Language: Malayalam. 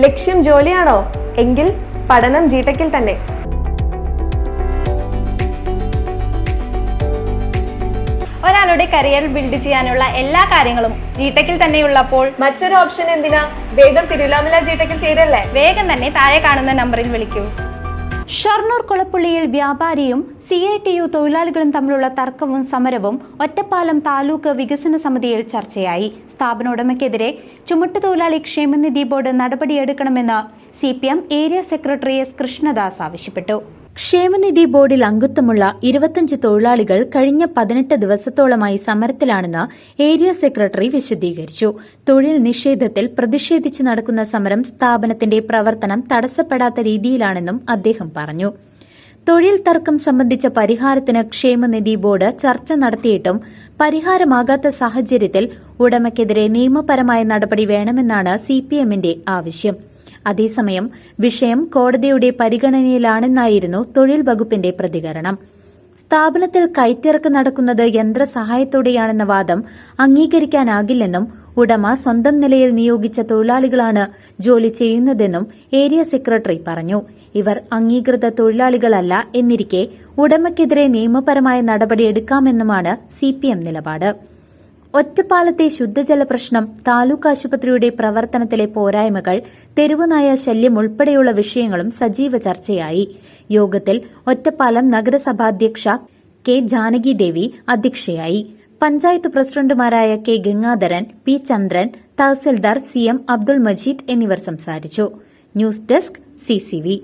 ലക്ഷ്യം ജോലിയാണോ? എങ്കിൽ പഠനം ജിടെക്കിൽ തന്നെ. ഒരാളുടെ കരിയർ ബിൽഡ് ചെയ്യാനുള്ള എല്ലാ കാര്യങ്ങളും ജീടെക്കിൽ തന്നെ ഉള്ളപ്പോൾ മറ്റൊരു ഓപ്ഷൻ എന്തിനാ? വേഗം തിരുവല്ലാമല ജിടെക്കിൽ ചെയ്തല്ലേ വേഗം തന്നെ താഴെ കാണുന്ന നമ്പറിൽ വിളിക്കൂ. ഷൊർണൂർ കുളപ്പുള്ളിയിൽ വ്യാപാരിയും സി ഐ ടി യു തൊഴിലാളികളും തമ്മിലുള്ള തർക്കവും സമരവും ഒറ്റപ്പാലം താലൂക്ക് വികസന സമിതിയിൽ ചർച്ചയായി. സ്ഥാപന ഉടമയ്ക്കെതിരെ ചുമട്ടുതൊഴിലാളി ക്ഷേമനിധി ബോർഡ് നടപടിയെടുക്കണമെന്ന് C P M area secretary S Krishnadas ആവശ്യപ്പെട്ടു. ക്ഷേമനിധി ബോർഡിൽ അംഗത്വമുള്ള ഇരുപത്തഞ്ച് തൊഴിലാളികൾ കഴിഞ്ഞ പതിനെട്ട് ദിവസത്തോളമായി സമരത്തിലാണെന്ന് ഏരിയ സെക്രട്ടറി വിശദീകരിച്ചു. തൊഴിൽ നിഷേധത്തിൽ പ്രതിഷേധിച്ച് നടക്കുന്ന സമരം സ്ഥാപനത്തിന്റെ പ്രവർത്തനം തടസ്സപ്പെടാത്ത രീതിയിലാണെന്നും അദ്ദേഹം പറഞ്ഞു. തൊഴിൽ തർക്കം സംബന്ധിച്ച പരിഹാരത്തിന് ക്ഷേമനിധി ബോർഡ് ചർച്ച നടത്തിയിട്ടും പരിഹാരമാകാത്ത സാഹചര്യത്തിൽ ഉടമയ്ക്കെതിരെ നിയമപരമായ നടപടി വേണമെന്നാണ് സിപിഎമ്മിന്റെ ആവശ്യം. അതേസമയം വിഷയം കോടതിയുടെ പരിഗണനയിലാണെന്നായിരുന്നു തൊഴിൽ വകുപ്പിന്റെ പ്രതികരണം. സ്ഥാപനത്തിൽ കയറ്റിറക്ക് നടക്കുന്നത് യന്ത്രസഹായത്തോടെയാണെന്ന വാദം അംഗീകരിക്കാനാകില്ലെന്നും ഉടമ സ്വന്തം നിലയിൽ നിയോഗിച്ച തൊഴിലാളികളാണ് ജോലി ചെയ്യുന്നതെന്നും ഏരിയ സെക്രട്ടറി പറഞ്ഞു. ഇവർ അംഗീകൃത തൊഴിലാളികളല്ല എന്നിരിക്കെ ഉടമയ്ക്കെതിരെ നിയമപരമായ നടപടിയെടുക്കാമെന്നുമാണ് സിപിഎം നിലപാട്. ഒറ്റപ്പാലത്തെ ശുദ്ധജല പ്രശ്നം താലൂക്ക് ആശുപത്രിയുടെ പ്രവർത്തനത്തിലെ പോരായ്മകൾ തെരുവുനായ ശല്യം ഉൾപ്പെടെയുള്ള വിഷയങ്ങളും സജീവ ചർച്ചയായി. യോഗത്തിൽ ഒറ്റപ്പാലം നഗരസഭാധ്യക്ഷ കെ ജാനകി ദേവി അധ്യക്ഷയായി. പഞ്ചായത്ത് പ്രസിഡന്റുമാരായ K Gangadharan P Chandran tahsildar C M Abdul Majeed എന്നിവർ സംസാരിച്ചു. News desk CCV